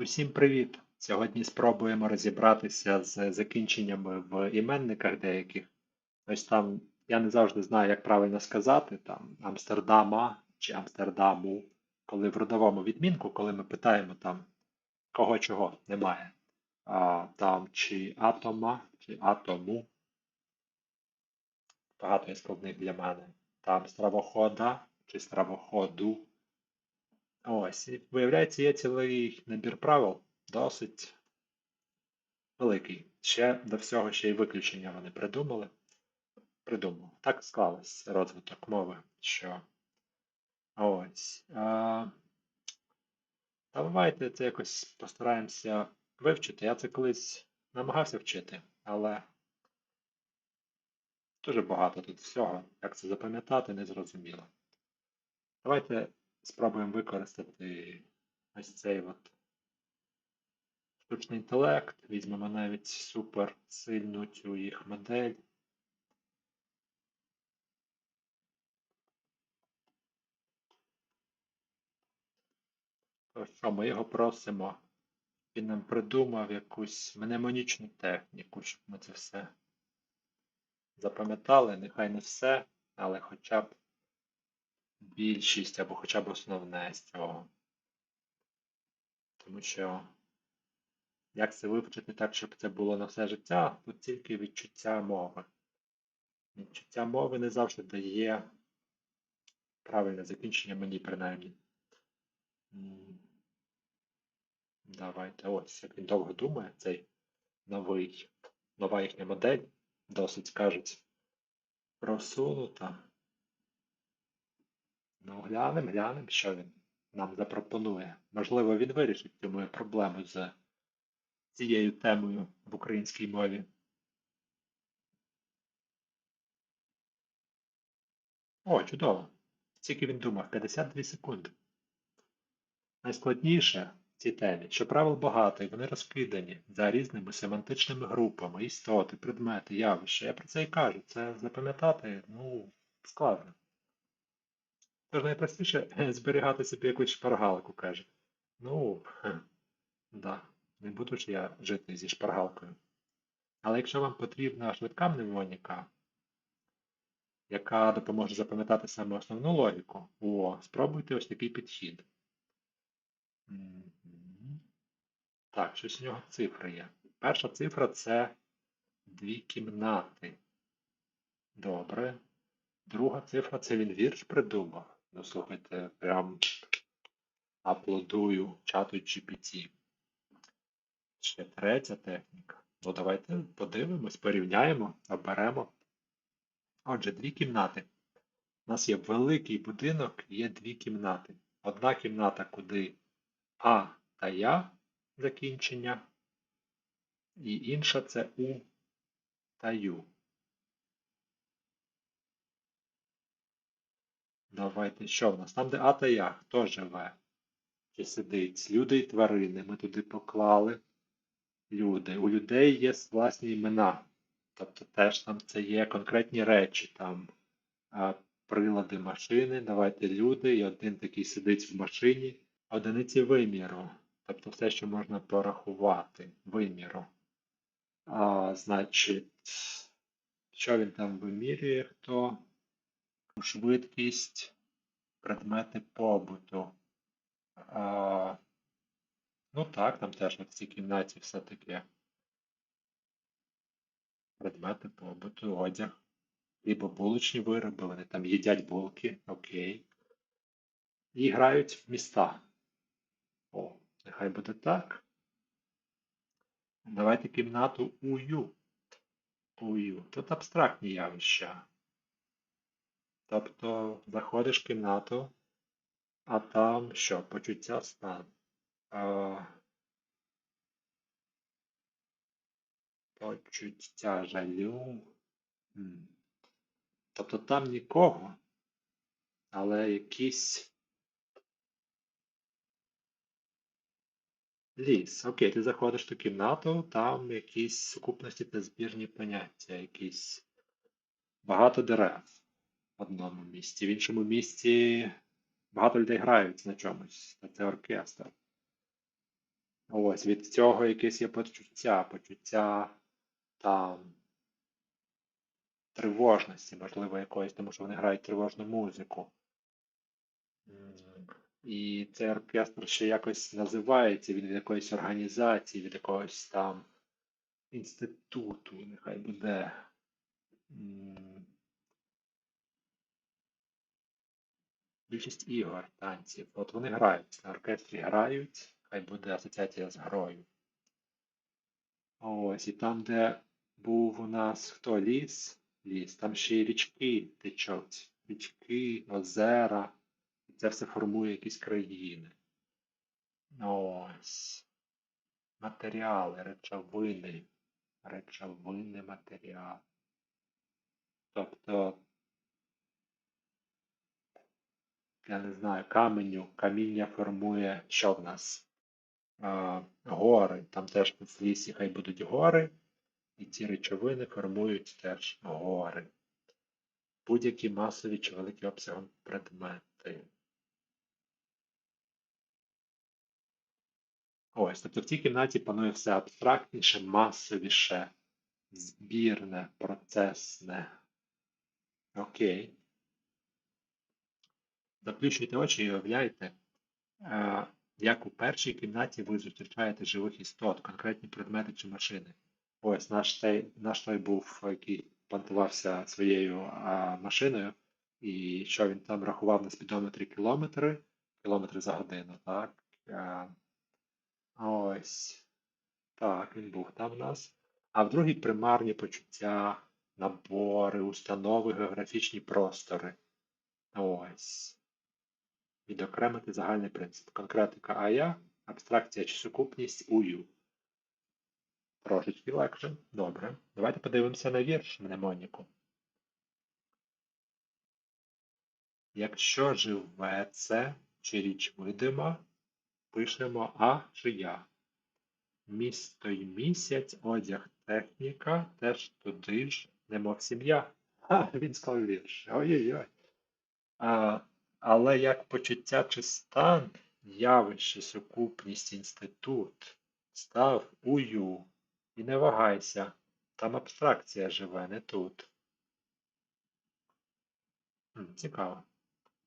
Усім привіт! Сьогодні спробуємо розібратися з закінченнями в іменниках деяких. Ось там я не завжди знаю, як правильно сказати, там Амстердама чи Амстердаму, коли в родовому відмінку, коли ми питаємо там кого чого немає. А, Там чи атома, чи атому. Багато є складних для мене. Там стравохода чи стравоходу. Ось, виявляється, є цілий набір правил, досить великий. Ще до всього ще й виключення вони придумали. Придумав. Так склалось розвиток мови, що ось. А... Давайте це якось постараємося вивчити. Я це колись намагався вчити, але дуже багато тут всього. Як це запам'ятати, не зрозуміло. Давайте спробуємо використати ось цей от штучний інтелект. Візьмемо навіть супер сильну цю їх модель. Що, ми його просимо. Він нам придумав якусь мнемонічну техніку, щоб ми це все запам'ятали. Нехай не все, але хоча б більшість або хоча б основне з цього. Тому що як це вивчити так, щоб це було на все життя, тут тільки відчуття мови. Відчуття мови не завжди дає правильне закінчення мені принаймні. Давайте ось, як він довго думає, цей новий, нова їхня модель, досить кажуть, просунута. Ну, глянемо, глянемо, що він нам запропонує. Можливо, він вирішить цю мою проблему з цією темою в українській мові. О, чудово! Скільки він думав? 52 секунди. Найскладніше в цій темі, що правил багато і вони розкидані за різними семантичними групами, істоти, предмети, явища. Я про це і кажу. Це запам'ятати, ну, складно. Тож найпростіше зберігати собі якусь шпаргалку, каже. Ну, да, не буду ж я жити зі шпаргалкою. Але якщо вам потрібна швидка мнемоніка, яка допоможе запам'ятати саме основну логіку, о, спробуйте ось такий підхід. Так, щось у нього цифри є. Перша цифра це дві кімнати. Добре. Друга цифра це він вірш придумав. Ну, слухайте, прям аплодую чату GPT. Ще третя техніка. Ну, давайте подивимось, порівняємо, оберемо. Отже, дві кімнати. У нас є великий будинок, є дві кімнати. Одна кімната, куди А та Я закінчення, і інша це У та Ю. Давайте що в нас? Там, де А та Я, хто живе? Чи сидить? Люди і тварини. Ми туди поклали люди. У людей є власні імена. Тобто теж там це є конкретні речі, там прилади машини. Давайте люди, і один такий сидить в машині. Одиниці виміру. Тобто все, що можна порахувати виміру. А, Значить, що він там вимірює? Хто? Швидкість, предмети побуту. А, Ну так, там теж в цій кімнаті все таки предмети побуту, одяг. Хлібобулочні вироби, вони там їдять булки, окей. І грають в міста. О, нехай буде так. Давайте кімнату ую. Ую. Тут абстрактні явища. Тобто заходиш в кімнату, а там що? Почуття стану. А, Почуття жалю. Тобто там нікого, але якийсь ліс. Окей, ти заходиш ту кімнату, там якісь сукупності та збірні поняття, якісь багато дерев одному місці. В іншому місці багато людей грають на чомусь. Це оркестр. Ось від цього якесь є почуття, почуття там тривожності, можливо, якоїсь, тому що вони грають тривожну музику. І цей оркестр ще якось називається він від якоїсь організації, від якогось там інституту, нехай буде. Більшість ігор, танців. От вони грають. На оркестрі грають, хай буде асоціація з грою. Ось, і там, де був у нас хто ліс, ліс, там ще й річки течуть. Річки, озера. І це все формує якісь країни. Ось. Матеріали, речовини. Речовини, матеріали. Тобто, я не знаю, каменю, каміння формує, що в нас? А, гори. Там теж в лісі хай будуть гори, і ці речовини формують теж гори. Будь-які масові чи великі обсягом предмети. Ось, тобто в цій кімнаті панує все абстрактніше, масовіше, збірне, процесне. Окей. Заплющуйте очі і уявляйте, е, як у першій кімнаті ви зустрічаєте живих істот, конкретні предмети чи машини. Ось наш той, наш той був, який понтувався своєю а, машиною, і що він там рахував на спідометрі кілометри, кілометри за годину, так? А, ось. Так, він був там у нас. А в другій примарні почуття, набори, установи, географічні простори. Ось. Відокремити загальний принцип. Конкретика АЯ, абстракція чи сукупність УЮ. Трошечки легше. Добре. Давайте подивимося на вірш мнемоніку. Якщо живе це чи річ видима, пишемо А чи Я. Місто й місяць, одяг, техніка, теж туди ж, немов сім'я. Ха, він склав вірш. Ой-ой-ой. Але як почуття чи стан, явище, сукупність, інститут, став ую. І не вагайся, там абстракція живе, не тут. Цікаво.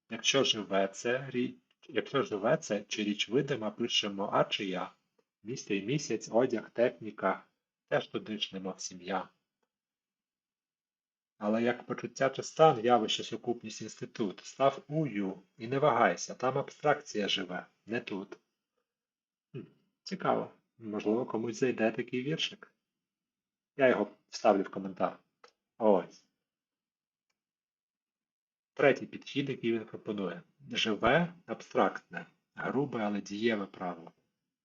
Якщо живе це річ, якщо живе це чи річ видима, пишемо А чи Я. Місто і місяць, одяг, техніка, теж туди ж немов сім'я. Але як почуття чи стан, явище, сукупність, інститут, став ую і не вагайся, там абстракція живе, не тут. Цікаво. Можливо, комусь зайде такий віршик. Я його вставлю в коментар. Ось. Третій підхід, який він пропонує. Живе, абстрактне, грубе, але дієве правило.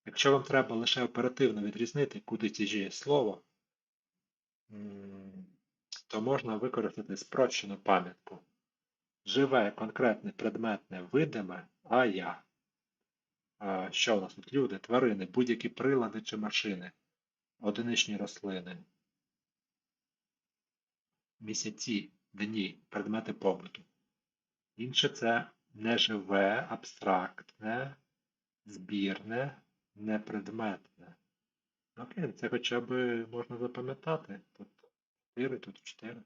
Якщо вам треба лише оперативно відрізнити, куди тяжіє слово, то можна використати спрощену пам'ятку. Живе, конкретне, предметне, видиме, а я. А, Що у нас тут? Люди, тварини, будь-які прилади чи машини, одиничні рослини, місяці, дні, предмети побуту. Інше це неживе, абстрактне, збірне, непредметне. Окей, це хоча б можна запам'ятати. Тут 4, тут 4.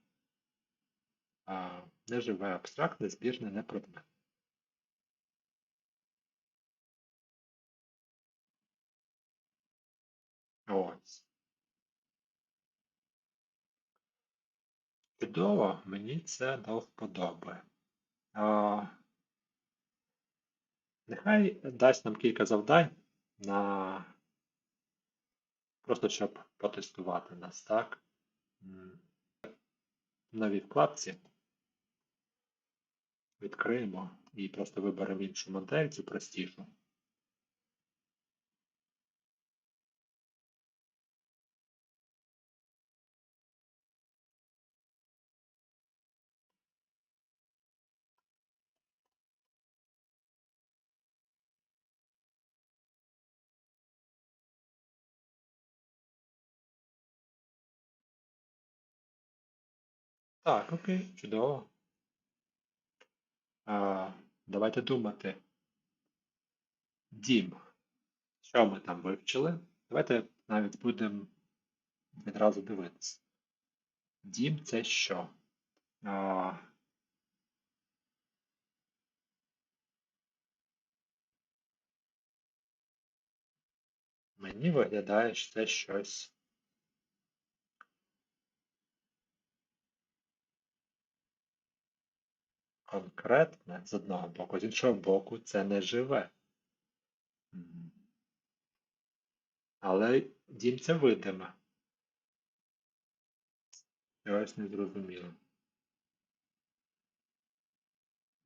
А, неживе, абстрактне, збірне, непредметне. Ось. Чудово, мені це до вподоби. А, нехай дасть нам кілька завдань на просто щоб потестувати нас, так? Новій вкладці відкриємо і просто виберемо іншу модель, цю простішу. Так, окей, чудово. А, давайте думати. Дім. Що ми там вивчили? Давайте навіть будемо відразу дивитися. Дім це що? А, Мені виглядає, що це щось. Конкретне з одного боку, з іншого боку, це не живе. Але дім це видиме. Щось не зрозуміло.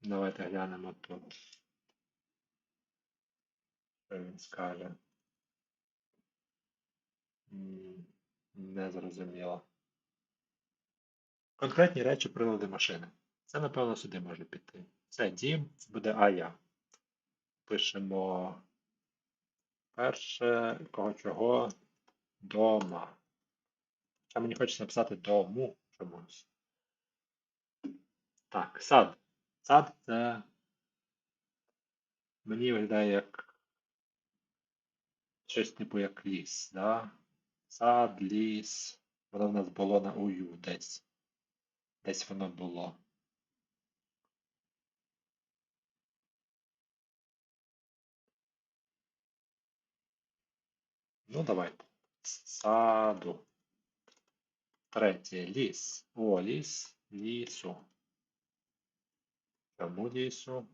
Давайте глянемо тут. Що він скаже? Не зрозуміло. Конкретні речі прилади машини. Це, напевно, сюди може піти. Це дім, це буде ая. Пишемо перше, кого чого, дома. А мені хочеться написати дому чомусь. Так, сад. Сад це мені виглядає як щось типу як ліс, да? Сад, ліс. Воно в нас було на ую десь. Десь воно було. Ну, давайте. Саду. Третє ліс. О, ліс, лісу. Чому лісу?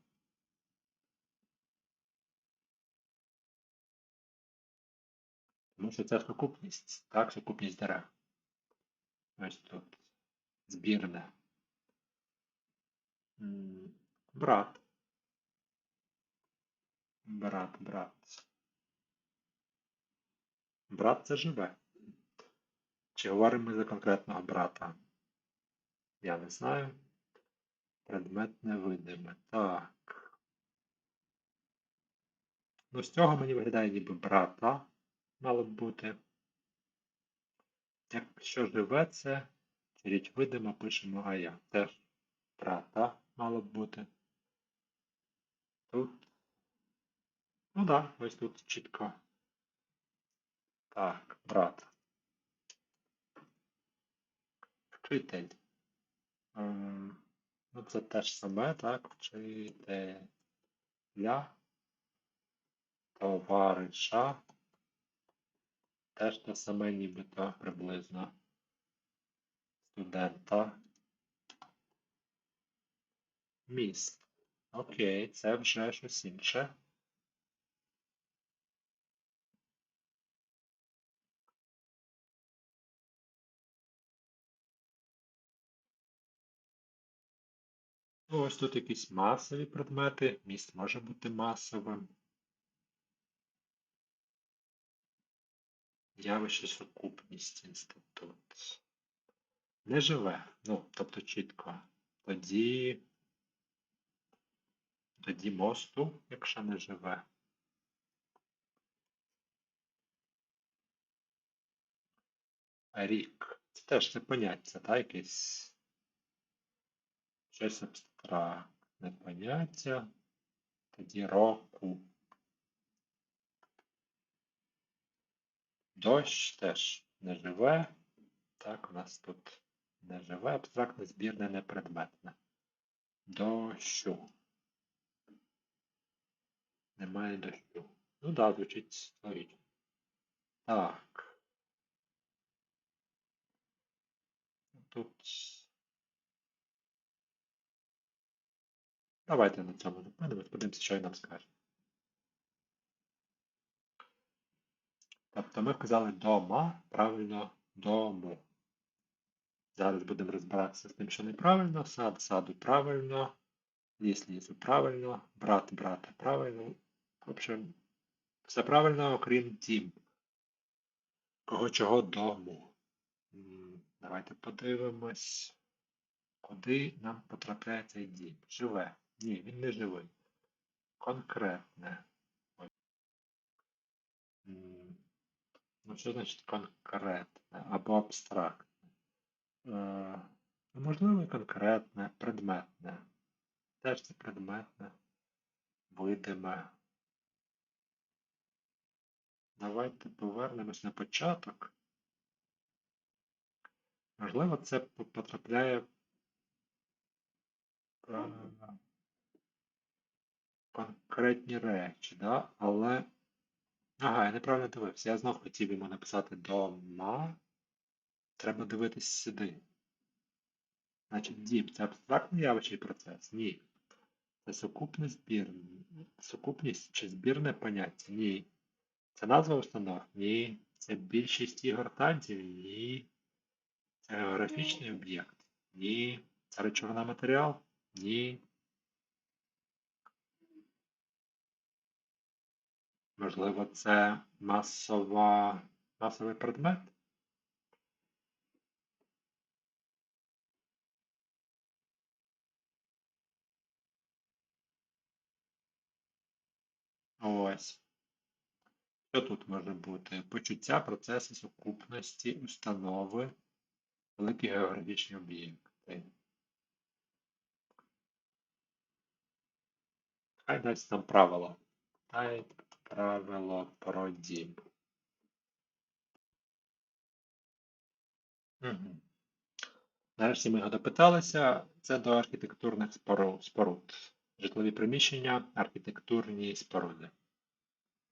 Тому що це сукупність. Так, сукупність дерев. Ось тут. Збірне. М, Брат. Брат, брат. Брат це живе. Чи говоримо ми за конкретного брата? Я не знаю. Предмет невидиме. Так. Ну, з цього мені виглядає ніби брата мало б бути. Якщо живе це, річ видима, пишемо а я. Теж брата мало б бути. Тут. Ну так, да, ось тут чітко. Так, брат. Вчитель. Ем, Ну, це теж саме, так, вчителя, товариша. Теж те саме нібито приблизно. Студента. Міст. Окей, це вже щось інше. Ось тут якісь масові предмети. Міст може бути масовим. Явище сукупність інститут. Не живе. Ну, тобто чітко. Тоді. Тоді мосту, якщо не живе. Рік. Це теж це поняття, так? Якесь щось абстрактне поняття. Тоді року. Дощ теж не живе. Так, у нас тут не живе, абстрактне збірне непредметне. Дощу. Немає дощу. Ну так, да, звучить логічно. Так. Тут. Давайте на цьому зупинимось, подивимося, що він нам скаже. Тобто ми вказали дома, правильно дому. Зараз будемо розбиратися з тим, що неправильно. Сад, саду правильно. Ліс, лісу правильно. Брат, брата правильно. В общем, все правильно, окрім дім. Кого чого дому. Давайте подивимось, куди нам потрапляє цей дім. Живе. Ні, він не живий. Конкретне. Ну, що значить конкретне або абстрактне? Е, можливо, конкретне, предметне. Теж це предметне, видиме. Давайте повернемось на початок. Можливо, це потрапляє е, конкретні речі, да? але. Ага, я неправильно дивився. Я знов хотів йому написати дома. Треба дивитись сюди. Значить, дім це абстрактний явище і процес? Ні. Це сукупне збір... сукупність чи збірне поняття? Ні. Це назва установ? Ні. Це більшість ігор танців? Ні. Це географічний об'єкт? Ні. Це речовина матеріал? Ні. Можливо, це масова... масовий предмет? Ось. Що тут може бути? Почуття, процеси сукупності, установи, великі географічні об'єкти. Хай дасть нам правило. Правило про дім. Угу. Нарешті ми його допиталися. Це до архітектурних споруд. Житлові приміщення, архітектурні споруди.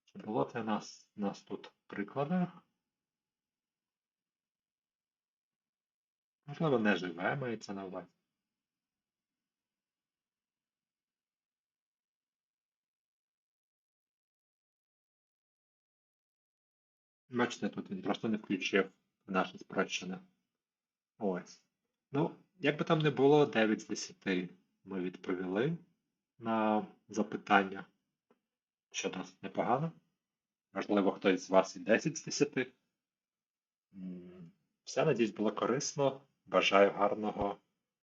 Чи було це у нас, нас тут в прикладах? Можливо, не живе, мається на увазі. Бачите, тут він просто не включив наше спрощене. Ось. Ну, як би там не було, 9 з 10 ми відповіли на запитання, що досить непогано. Можливо, хтось з вас і 10 з 10. Все, надіюсь, було корисно. Бажаю гарного